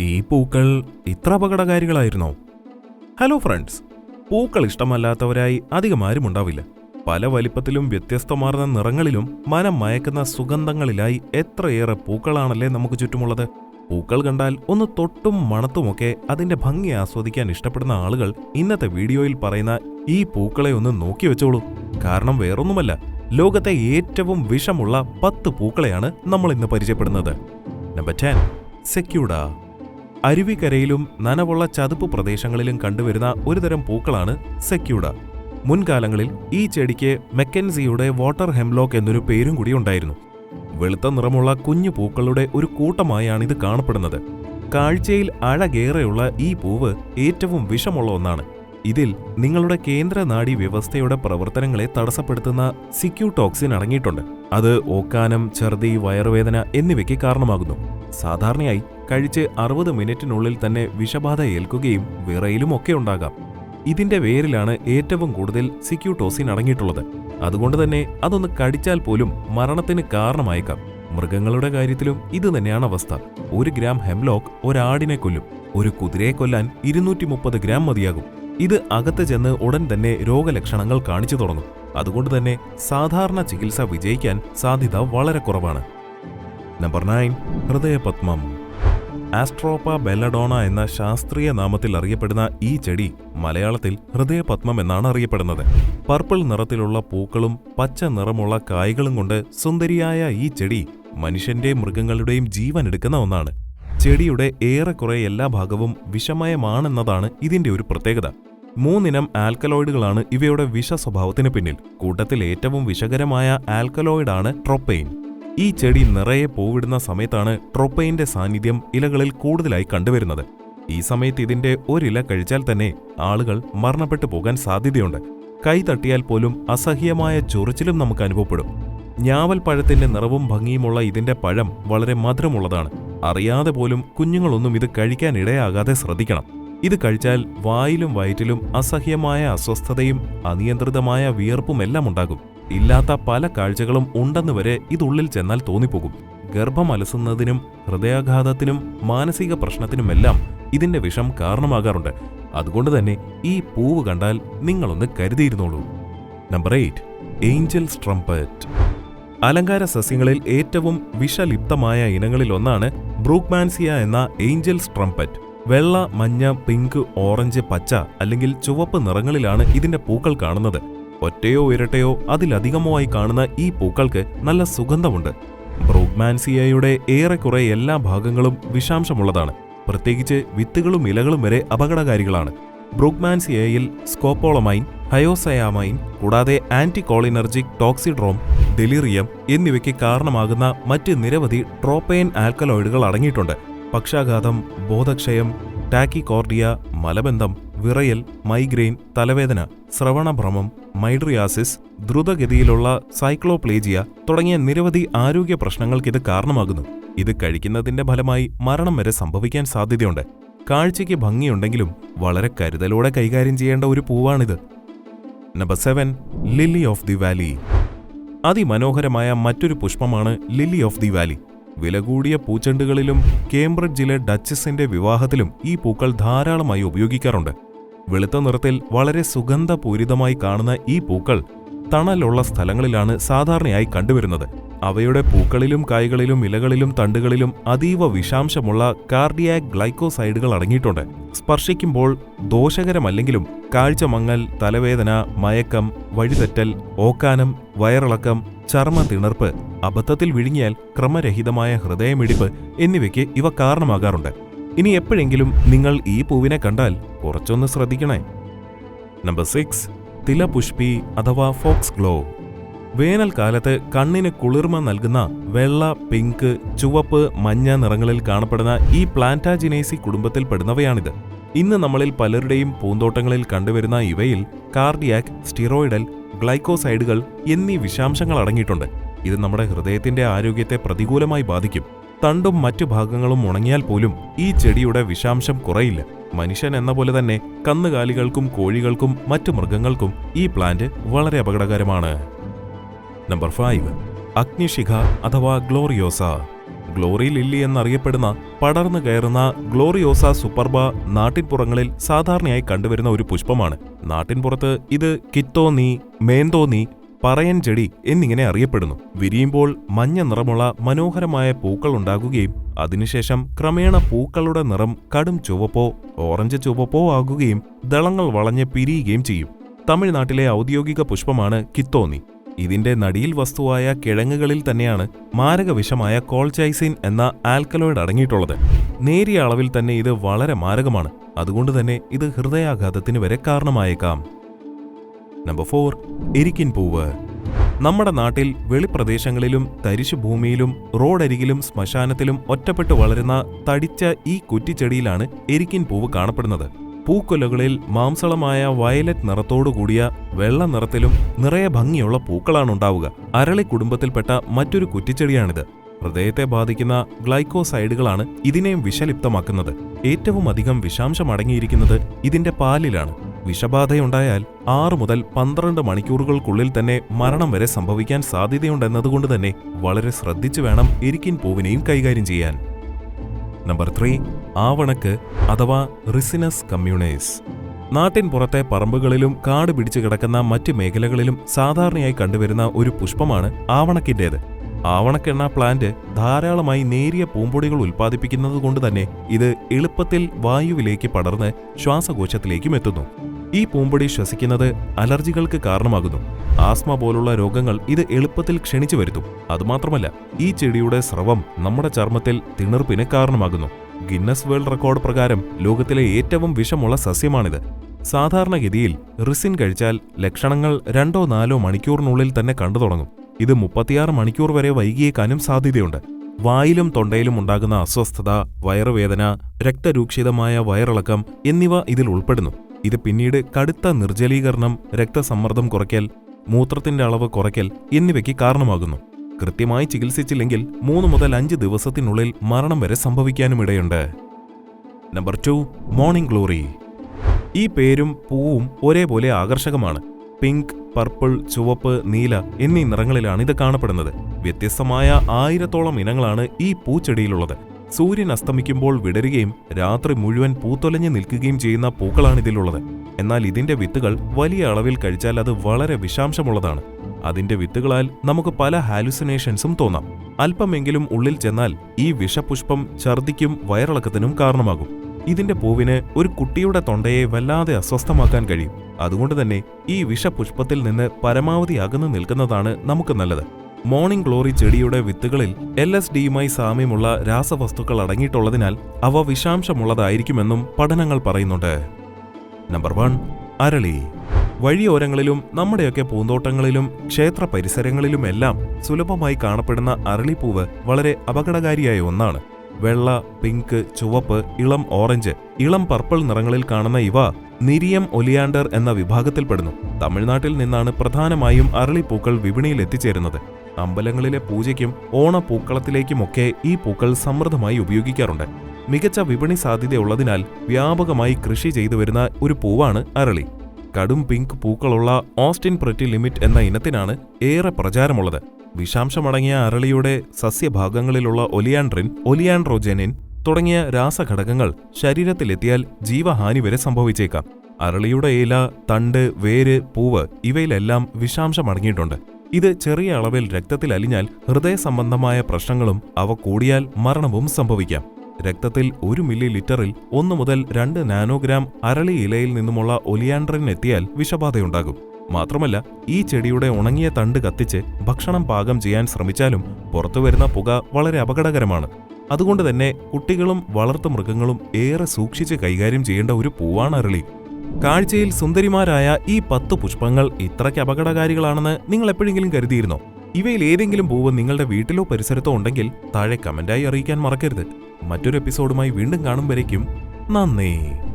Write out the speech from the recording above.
ഈ പൂക്കൾ ഇത്ര അപകടകാരികളായിരുന്നോ? ഹലോ ഫ്രണ്ട്സ് പൂക്കൾ ഇഷ്ടമല്ലാത്തവരായി അധികം ആരും ഉണ്ടാവില്ല. പല വലിപ്പത്തിലും വ്യത്യസ്തമാർന്ന നിറങ്ങളിലും മനം മയക്കുന്ന സുഗന്ധങ്ങളിലായി എത്രയേറെ പൂക്കളാണല്ലേ നമുക്ക് ചുറ്റുമുള്ളത്? പൂക്കൾ കണ്ടാൽ ഒന്ന് തൊട്ടും മണത്തുമൊക്കെ അതിന്റെ ഭംഗി ആസ്വദിക്കാൻ ഇഷ്ടപ്പെടുന്ന ആളുകൾ ഇന്നത്തെ വീഡിയോയിൽ പറയുന്ന ഈ പൂക്കളെ ഒന്ന് നോക്കി വെച്ചോളൂ. കാരണം വേറൊന്നുമല്ല ലോകത്തെ ഏറ്റവും വിഷമുള്ള പത്ത് പൂക്കളെയാണ് നമ്മൾ ഇന്ന് പരിചയപ്പെടുന്നത്. നമ്പർ ടെൻ സെക്യൂഡ അരുവിക്കരയിലും നനവുള്ള ചതുപ്പ് പ്രദേശങ്ങളിലും കണ്ടുവരുന്ന ഒരുതരം പൂക്കളാണ് സെക്യൂഡ മുൻകാലങ്ങളിൽ ഈ ചെടിക്ക് മെക്കൻസിയുടെ വാട്ടർ ഹെംലോക്ക് എന്നൊരു പേരും കൂടി ഉണ്ടായിരുന്നു. വെളുത്ത നിറമുള്ള കുഞ്ഞു പൂക്കളുടെ ഒരു കൂട്ടമായാണ് ഇത് കാണപ്പെടുന്നത്. കാഴ്ചയിൽ അഴകേറെയുള്ള ഈ പൂവ് ഏറ്റവും വിഷമുള്ള ഒന്നാണ്. ഇതിൽ നിങ്ങളുടെ കേന്ദ്ര നാഡി വ്യവസ്ഥയുടെ പ്രവർത്തനങ്ങളെ തടസ്സപ്പെടുത്തുന്ന സിക്യൂടോക്സിൻ അടങ്ങിയിട്ടുണ്ട്. അത് ഓക്കാനം ഛർദി വയറുവേദന എന്നിവയ്ക്ക് കാരണമാകുന്നു. സാധാരണയായി കഴിച്ച് അറുപത് മിനിറ്റിനുള്ളിൽ തന്നെ വിഷബാധ ഏൽക്കുകയും വിറയിലും ഒക്കെ ഉണ്ടാകാം. ഇതിന്റെ വേരിലാണ് ഏറ്റവും കൂടുതൽ സിക്യൂട്ടോസിൻ അടങ്ങിയിട്ടുള്ളത്. അതുകൊണ്ട് തന്നെ അതൊന്ന് കടിച്ചാൽ പോലും മരണത്തിന് കാരണമായേക്കാം. മൃഗങ്ങളുടെ കാര്യത്തിലും ഇത് തന്നെയാണ് അവസ്ഥ. ഒരു ഗ്രാം ഹെംലോക്ക് ഒരാടിനെ കൊല്ലും. ഒരു കുതിരയെ കൊല്ലാൻ ഇരുന്നൂറ്റി മുപ്പത് ഗ്രാം മതിയാകും. ഇത് അകത്ത് ചെന്ന് ഉടൻ തന്നെ രോഗലക്ഷണങ്ങൾ കാണിച്ചു തുടങ്ങും. അതുകൊണ്ട് തന്നെ സാധാരണ ചികിത്സ വിജയിക്കാൻ സാധ്യത വളരെ കുറവാണ്. നമ്പർ നയൻ ഹൃദയപത്മം. ആസ്ട്രോപ്പ ബെല്ലഡോണ എന്ന ശാസ്ത്രീയ നാമത്തിൽ അറിയപ്പെടുന്ന ഈ ചെടി മലയാളത്തിൽ ഹൃദയപത്മം എന്നാണ് അറിയപ്പെടുന്നത്. പർപ്പിൾ നിറത്തിലുള്ള പൂക്കളും പച്ച നിറമുള്ള കായ്കളും കൊണ്ട് സുന്ദരിയായ ഈ ചെടി മനുഷ്യന്റെ മൃഗങ്ങളുടെയും ജീവൻ എടുക്കുന്ന ഒന്നാണ്. ചെടിയുടെ ഏറെക്കുറെ എല്ലാ ഭാഗവും വിഷമയമാണെന്നതാണ് ഇതിന്റെ ഒരു പ്രത്യേകത. മൂന്നിനം ആൽക്കലോയിഡുകളാണ് ഇവയുടെ വിഷ സ്വഭാവത്തിന് പിന്നിൽ. കൂട്ടത്തിൽ ഏറ്റവും വിഷകരമായ ആൽക്കലോയിഡാണ് ട്രോപ്പെയിൻ. ഈ ചെടി നിറയെ പൂവിടുന്ന സമയത്താണ് ട്രൊപ്പൈന്റെ സാന്നിധ്യം ഇലകളിൽ കൂടുതലായി കണ്ടുവരുന്നത്. ഈ സമയത്ത് ഇതിന്റെ ഒരില കഴിച്ചാൽ തന്നെ ആളുകൾ മരണപ്പെട്ടു പോകാൻ സാധ്യതയുണ്ട്. കൈ തട്ടിയാൽ പോലും അസഹ്യമായ ചൊറിച്ചിലും നമുക്ക് അനുഭവപ്പെടും. ഞാവൽ പഴത്തിന്റെ നിറവും ഭംഗിയുമുള്ള ഇതിന്റെ പഴം വളരെ മധുരമുള്ളതാണ്. അറിയാതെ പോലും കുഞ്ഞുങ്ങളൊന്നും ഇത് കഴിക്കാൻ ഇടയാകാതെ ശ്രദ്ധിക്കണം. ഇത് കഴിച്ചാൽ വായിലും വയറ്റിലും അസഹ്യമായ അസ്വസ്ഥതയും അനിയന്ത്രിതമായ വിയർപ്പുമെല്ലാം ഉണ്ടാകും. ഇല്ലാത്ത പല കാഴ്ചകളും ഉണ്ടെന്ന് വരെ ഇതുള്ളിൽ ചെന്നാൽ തോന്നിപ്പോകും. ഗർഭം അലസുന്നതിനും ഹൃദയാഘാതത്തിനും മാനസിക പ്രശ്നത്തിനുമെല്ലാം ഇതിന്റെ വിഷം കാരണമാകാറുണ്ട്. അതുകൊണ്ട് തന്നെ ഈ പൂവ് കണ്ടാൽ നിങ്ങളൊന്ന് കരുതിയിരുന്നോളൂ. നമ്പർ എയ്റ്റ് ഏഞ്ചൽ സ്ട്രംപറ്റ് അലങ്കാര സസ്യങ്ങളിൽ ഏറ്റവും വിഷലിപ്തമായ ഇനങ്ങളിൽ ഒന്നാണ് ബ്രൂക്മാൻസിയ എന്ന ഏഞ്ചൽ സ്ട്രംപറ്റ് വെള്ള മഞ്ഞ പിങ്ക് ഓറഞ്ച് പച്ച അല്ലെങ്കിൽ ചുവപ്പ് നിറങ്ങളിലാണ് ഇതിന്റെ പൂക്കൾ കാണുന്നത്. ഒറ്റയോ ഇരട്ടയോ അതിലധികമോ ആയി കാണുന്ന ഈ പൂക്കൾക്ക് നല്ല സുഗന്ധമുണ്ട്. ബ്രൂഗ്മാൻസിയയുടെ ഏറെക്കുറെ എല്ലാ ഭാഗങ്ങളും വിഷാംശമുള്ളതാണ്. പ്രത്യേകിച്ച് വിത്തുകളും ഇലകളും വരെ അപകടകാരികളാണ്. ബ്രൂഗ്മാൻസിയയിൽ സ്കോപ്പോളമൈൻ ഹയോസയാമൈൻ കൂടാതെ ആന്റികോളിനർജിക് ടോക്സിഡ്രോം ഡെലിറിയം എന്നിവയ്ക്ക് കാരണമാകുന്ന മറ്റ് നിരവധി ട്രോപ്പെയിൻ ആൽക്കലോയിഡുകൾ അടങ്ങിയിട്ടുണ്ട്. പക്ഷാഘാതം ബോധക്ഷയം ടാക്കിക്കോർഡിയ മലബന്ധം വിറയൽ മൈഗ്രെയിൻ തലവേദന ശ്രവണഭ്രമം മൈഡ്രിയാസിസ് ദ്രുതഗതിയിലുള്ള സൈക്ലോപ്ലേജിയ തുടങ്ങിയ നിരവധി ആരോഗ്യ പ്രശ്നങ്ങൾക്ക് ഇത് കാരണമാകുന്നു. ഇത് കഴിക്കുന്നതിന്റെ ഫലമായി മരണം വരെ സംഭവിക്കാൻ സാധ്യതയുണ്ട്. കാഴ്ചയ്ക്ക് ഭംഗിയുണ്ടെങ്കിലും വളരെ കരുതലോടെ കൈകാര്യം ചെയ്യേണ്ട ഒരു പൂവാണിത്. Number seven lily of the valley. അതിമനോഹരമായ മറ്റൊരു പുഷ്പമാണ് ലില്ലി ഓഫ് ദി വാലി. വില കൂടിയ പൂച്ചെണ്ടുകളിലും കേംബ്രിഡ്ജിലെ ഡച്ചസിന്റെ വിവാഹത്തിലും ഈ പൂക്കൾ ധാരാളമായി ഉപയോഗിക്കാറുണ്ട്. വെളുത്ത നിറത്തിൽ വളരെ സുഗന്ധപൂരിതമായി കാണുന്ന ഈ പൂക്കൾ തണലുള്ള സ്ഥലങ്ങളിലാണ് സാധാരണയായി കണ്ടുവരുന്നത്. അവയുടെ പൂക്കളിലും കായ്കളിലും ഇലകളിലും തണ്ടുകളിലും അതീവ വിഷാംശമുള്ള കാർഡിയാക് ഗ്ലൈക്കോസൈഡുകൾ അടങ്ങിയിട്ടുണ്ട്. സ്പർശിക്കുമ്പോൾ ദോഷകരമല്ലെങ്കിലും കാഴ്ച മങ്ങൽ തലവേദന മയക്കം വഴിതെറ്റൽ ഓക്കാനം വയറിളക്കം ചർമ്മ തിണർപ്പ് അബദ്ധത്തിൽ വിഴുങ്ങിയാൽ ക്രമരഹിതമായ ഹൃദയമിടിപ്പ് എന്നിവയ്ക്ക് ഇവ കാരണമാകാറുണ്ട്. ഇനി എപ്പോഴെങ്കിലും നിങ്ങൾ ഈ പൂവിനെ കണ്ടാൽ കുറച്ചൊന്ന് ശ്രദ്ധിക്കണേ. നമ്പർ സിക്സ് തിലപുഷ്പി അഥവാ ഫോക്സ് ഗ്ലോ. വേനൽക്കാലത്ത് കണ്ണിന് കുളിർമ നൽകുന്ന വെള്ള പിങ്ക് ചുവപ്പ് മഞ്ഞ നിറങ്ങളിൽ കാണപ്പെടുന്ന ഈ പ്ലാന്റാജിനേസി കുടുംബത്തിൽപ്പെടുന്നവയാണിത് ഇന്ന് നമ്മളിൽ പലരുടെയും പൂന്തോട്ടങ്ങളിൽ കണ്ടുവരുന്ന ഇവയിൽ കാർഡിയാക് സ്റ്റിറോയിഡൽ ഗ്ലൈക്കോസൈഡുകൾ എന്നീ വിഷാംശങ്ങൾ അടങ്ങിയിട്ടുണ്ട്. ഇത് നമ്മുടെ ഹൃദയത്തിന്റെ ആരോഗ്യത്തെ പ്രതികൂലമായി ബാധിക്കും. തണ്ടും മറ്റു ഭാഗങ്ങളും ഉണങ്ങിയാൽ പോലും ഈ ചെടിയുടെ വിഷാംശം കുറയില്ല. മനുഷ്യൻ എന്ന പോലെ തന്നെ കന്നുകാലികൾക്കും കോഴികൾക്കും മറ്റു മൃഗങ്ങൾക്കും ഈ പ്ലാന്റ് വളരെ അപകടകരമാണ്. Number five. അഗ്നിശിഖ അഥവാ ഗ്ലോറിയോസ. ഗ്ലോറി ലില്ലി എന്നറിയപ്പെടുന്ന പടർന്നു കയറുന്ന ഗ്ലോറിയോസ സുപ്പർബ നാട്ടിൻപുറങ്ങളിൽ സാധാരണയായി കണ്ടുവരുന്ന ഒരു പുഷ്പമാണ്. നാട്ടിൻപുറത്ത് ഇത് കിത്തോന്നി മേന്തോന്നി പറയൻ ചെടി എന്നിങ്ങനെ അറിയപ്പെടുന്നു. വിരിയുമ്പോൾ മഞ്ഞ നിറമുള്ള മനോഹരമായ പൂക്കൾ ഉണ്ടാകുകയും അതിനുശേഷം ക്രമേണ പൂക്കളുടെ നിറം കടും ചുവപ്പോ ഓറഞ്ച് ചുവപ്പോ ആകുകയും ദളങ്ങൾ വളഞ്ഞ് പിരിയുകയും ചെയ്യും. തമിഴ്നാട്ടിലെ ഔദ്യോഗിക പുഷ്പമാണ് കിത്തോന്നി. ഇതിന്റെ നടിയിൽ വസ്തുവായ കിഴങ്ങുകളിൽ തന്നെയാണ് മാരകവിഷമായ കോൾചൈസിൻ എന്ന ആൽക്കലോയിഡ് അടങ്ങിയിട്ടുള്ളത്. നേരിയ അളവിൽ തന്നെ ഇത് വളരെ മാരകമാണ്. അതുകൊണ്ട് തന്നെ ഇത് ഹൃദയാഘാതത്തിന് വരെ കാരണമായേക്കാം. നമ്പർ ഫോർ എരിക്കിൻ പൂവ്. നമ്മുടെ നാട്ടിൽ വെളിപ്രദേശങ്ങളിലും തരിശു ഭൂമിയിലും റോഡരികിലും ശ്മശാനത്തിലും ഒറ്റപ്പെട്ടു വളരുന്ന തടിച്ച ഈ കുറ്റിച്ചെടിയിലാണ് എരിക്കിൻ പൂവ് കാണപ്പെടുന്നത്. പൂക്കൊലകളിൽ മാംസളമായ വയലറ്റ് നിറത്തോടു കൂടിയ വെള്ള നിറത്തിലും നിറയെ ഭംഗിയുള്ള പൂക്കളാണ് ഉണ്ടാവുക. അരളി കുടുംബത്തിൽപ്പെട്ട മറ്റൊരു കുറ്റിച്ചെടിയാണിത്. ഹൃദയത്തെ ബാധിക്കുന്ന ഗ്ലൈക്കോസൈഡുകളാണ് ഇതിനെയും വിഷലിപ്തമാക്കുന്നത്. ഏറ്റവും അധികം വിഷാംശം അടങ്ങിയിരിക്കുന്നത് ഇതിന്റെ പാലിലാണ്. വിഷബാധയുണ്ടായാൽ ആറ് മുതൽ പന്ത്രണ്ട് മണിക്കൂറുകൾക്കുള്ളിൽ തന്നെ മരണം വരെ സംഭവിക്കാൻ സാധ്യതയുണ്ടെന്നതുകൊണ്ട് തന്നെ വളരെ ശ്രദ്ധിച്ചു വേണം എരിക്കിൻ പൂവിനെയും കൈകാര്യം ചെയ്യാൻ. നമ്പർ ത്രീ ആവണക്ക് അഥവാ റിസിനസ് കമ്മ്യൂണേസ്. നാട്ടിൻ പുറത്തെ പറമ്പുകളിലും കാട് പിടിച്ചു കിടക്കുന്ന മറ്റ് മേഖലകളിലും സാധാരണയായി കണ്ടുവരുന്ന ഒരു പുഷ്പമാണ് ആവണക്കിന്റേത്. ആവണക്കെണ്ണ പ്ലാന്റ് ധാരാളമായി നേരിയ പൂമ്പൊടികൾ ഉൽപ്പാദിപ്പിക്കുന്നത് കൊണ്ട് തന്നെ ഇത് എളുപ്പത്തിൽ വായുവിലേക്ക് പടർന്ന് ശ്വാസകോശത്തിലേക്കും എത്തുന്നു. ഈ പൂമ്പൊടി ശ്വസിക്കുന്നത് അലർജികൾക്ക് കാരണമാകുന്നു. ആസ്മ പോലുള്ള രോഗങ്ങൾ ഇത് എളുപ്പത്തിൽ ക്ഷണിച്ചു വരുത്തും. അതുമാത്രമല്ല ഈ ചെടിയുടെ സ്രവം നമ്മുടെ ചർമ്മത്തിൽ തിണർപ്പിന് കാരണമാകുന്നു. ഗിന്നസ് വേൾഡ് റെക്കോർഡ് പ്രകാരം ലോകത്തിലെ ഏറ്റവും വിഷമുള്ള സസ്യമാണിത്. സാധാരണഗതിയിൽ റിസിൻ കഴിച്ചാൽ ലക്ഷണങ്ങൾ രണ്ടോ നാലോ മണിക്കൂറിനുള്ളിൽ തന്നെ കണ്ടു തുടങ്ങും. ഇത് മുപ്പത്തിയാറ് മണിക്കൂർ വരെ വൈകിയേക്കാനും സാധ്യതയുണ്ട്. വായിലും തൊണ്ടയിലും ഉണ്ടാകുന്ന അസ്വസ്ഥത വയറുവേദന രക്തരൂക്ഷിതമായ വയറിളക്കം എന്നിവ ഇതിൽ ഉൾപ്പെടുന്നു. ഇത് പിന്നീട് കടുത്ത നിർജലീകരണം രക്തസമ്മർദ്ദം കുറയ്ക്കൽ മൂത്രത്തിന്റെ അളവ് കുറയ്ക്കൽ എന്നിവയ്ക്ക് കാരണമാകുന്നു. കൃത്യമായി ചികിത്സിച്ചില്ലെങ്കിൽ മൂന്ന് മുതൽ അഞ്ച് ദിവസത്തിനുള്ളിൽ മരണം വരെ സംഭവിക്കാനുമിടയുണ്ട്. നമ്പർ ടു മോർണിംഗ് ഗ്ലോറി ഈ പേരും പൂവും ഒരേപോലെ ആകർഷകമാണ്. പിങ്ക് പർപ്പിൾ ചുവപ്പ് നീല എന്നീ നിറങ്ങളിലാണ് ഇത് കാണപ്പെടുന്നത്. വ്യത്യസ്തമായ ആയിരത്തോളം ഇനങ്ങളാണ് ഈ പൂച്ചെടിയിലുള്ളത്. സൂര്യൻ അസ്തമിക്കുമ്പോൾ വിടരുകയും രാത്രി മുഴുവൻ പൂത്തൊലഞ്ഞു നിൽക്കുകയും ചെയ്യുന്ന പൂക്കളാണ് ഇതിലുള്ളത് എന്നാൽ ഇതിന്റെ വിത്തുകൾ വലിയ അളവിൽ കഴിച്ചാൽ അത് വളരെ വിഷാംശമുള്ളതാണ്. അതിന്റെ വിത്തുകളാൽ നമുക്ക് പല ഹാലുസിനേഷൻസും തോന്നാം. അല്പമെങ്കിലും ഉള്ളിൽ ചെന്നാൽ ഈ വിഷപുഷ്പം ഛർദിക്കും വയറിളക്കത്തിനും കാരണമാകും. ഇതിന്റെ പൂവിന് ഒരു കുട്ടിയുടെ തൊണ്ടയെ വല്ലാതെ അസ്വസ്ഥമാക്കാൻ കഴിയും. അതുകൊണ്ട് തന്നെ ഈ വിഷപുഷ്പത്തിൽ നിന്ന് പരമാവധി അകന്നു നിൽക്കുന്നതാണ് നമുക്ക് നല്ലത്. മോർണിംഗ് ഗ്ലോറി ചെടിയുടെ വിത്തുകളിൽ എൽ എസ് ഡിയുമായി സാമ്യമുള്ള രാസവസ്തുക്കൾ അടങ്ങിയിട്ടുള്ളതിനാൽ അവ വിഷാംശമുള്ളതായിരിക്കുമെന്നും പഠനങ്ങൾ പറയുന്നുണ്ട്. നമ്പർ വൺ അരളി. വഴിയോരങ്ങളിലും നമ്മുടെയൊക്കെ പൂന്തോട്ടങ്ങളിലും ക്ഷേത്ര പരിസരങ്ങളിലുമെല്ലാം സുലഭമായി കാണപ്പെടുന്ന അരളിപ്പൂവ് വളരെ അപകടകാരിയായ ഒന്നാണ്. വെള്ള പിങ്ക് ചുവപ്പ് ഇളം ഓറഞ്ച് ഇളം പർപ്പിൾ നിറങ്ങളിൽ കാണുന്ന ഇവ നിരിയം ഒലിയാണ്ടർ എന്ന വിഭാഗത്തിൽപ്പെടുന്നു. തമിഴ്നാട്ടിൽ നിന്നാണ് പ്രധാനമായും അരളിപ്പൂക്കൾ വിപണിയിൽ എത്തിച്ചേരുന്നത്. അമ്പലങ്ങളിലെ പൂജയ്ക്കും ഓണപ്പൂക്കളത്തിലേക്കുമൊക്കെ ഈ പൂക്കൾ സമൃദ്ധമായി ഉപയോഗിക്കാറുണ്ട്. മികച്ച വിപണി സാധ്യതയുള്ളതിനാൽ വ്യാപകമായി കൃഷി ചെയ്തു വരുന്ന ഒരു പൂവാണ് അരളി. കടും പിങ്ക് പൂക്കളുള്ള ഓസ്റ്റിൻ പ്രറ്റി ലിമിറ്റ് എന്ന ഇനത്തിനാണ് ഏറെ പ്രചാരമുള്ളത്. വിഷാംശമടങ്ങിയ അരളിയുടെ സസ്യഭാഗങ്ങളിലുള്ള ഒലിയാൻഡ്രിൻ ഒലിയാൻഡ്രോജെനിൻ തുടങ്ങിയ രാസഘടകങ്ങൾ ശരീരത്തിലെത്തിയാൽ ജീവഹാനി വരെ സംഭവിച്ചേക്കാം. അരളിയുടെ ഇല തണ്ട് വേര് പൂവ് ഇവയിലെല്ലാം വിഷാംശമടങ്ങിയിട്ടുണ്ട്. ഇത് ചെറിയ അളവിൽ രക്തത്തിൽ അലിഞ്ഞാൽ ഹൃദയ സംബന്ധമായ പ്രശ്നങ്ങളും അവ കൂടിയാൽ മരണവും സംഭവിക്കാം. രക്തത്തിൽ ഒരു മില്ലി ലിറ്ററിൽ ഒന്ന് മുതൽ രണ്ട് നാനോഗ്രാം അരളി ഇലയിൽ നിന്നുമുള്ള ഒലിയാൻഡ്രിനെത്തിയാൽ വിഷബാധയുണ്ടാകും. മാത്രമല്ല ഈ ചെടിയുടെ ഉണങ്ങിയ തണ്ട് കത്തിച്ച് ഭക്ഷണം പാകം ചെയ്യാൻ ശ്രമിച്ചാലും പുറത്തുവരുന്ന പുക വളരെ അപകടകരമാണ്. അതുകൊണ്ട് തന്നെ കുട്ടികളും വളർത്തു മൃഗങ്ങളും ഏറെ സൂക്ഷിച്ച് കൈകാര്യം ചെയ്യേണ്ട ഒരു പൂവാണ് അരളി. കാഴ്ചയിൽ സുന്ദരിമാരായ ഈ പത്ത് പുഷ്പങ്ങൾ ഇത്രയ്ക്ക് അപകടകാരികളാണെന്ന് നിങ്ങൾ എപ്പോഴെങ്കിലും കരുതിയിരുന്നോ? ഇവയിൽ ഏതെങ്കിലും പൂവ് നിങ്ങളുടെ വീട്ടിലോ പരിസരത്തോ ഉണ്ടെങ്കിൽ താഴെ കമന്റായി അറിയിക്കാൻ മറക്കരുത്. മറ്റൊരു എപ്പിസോഡുമായി വീണ്ടും കാണും നന്ദി.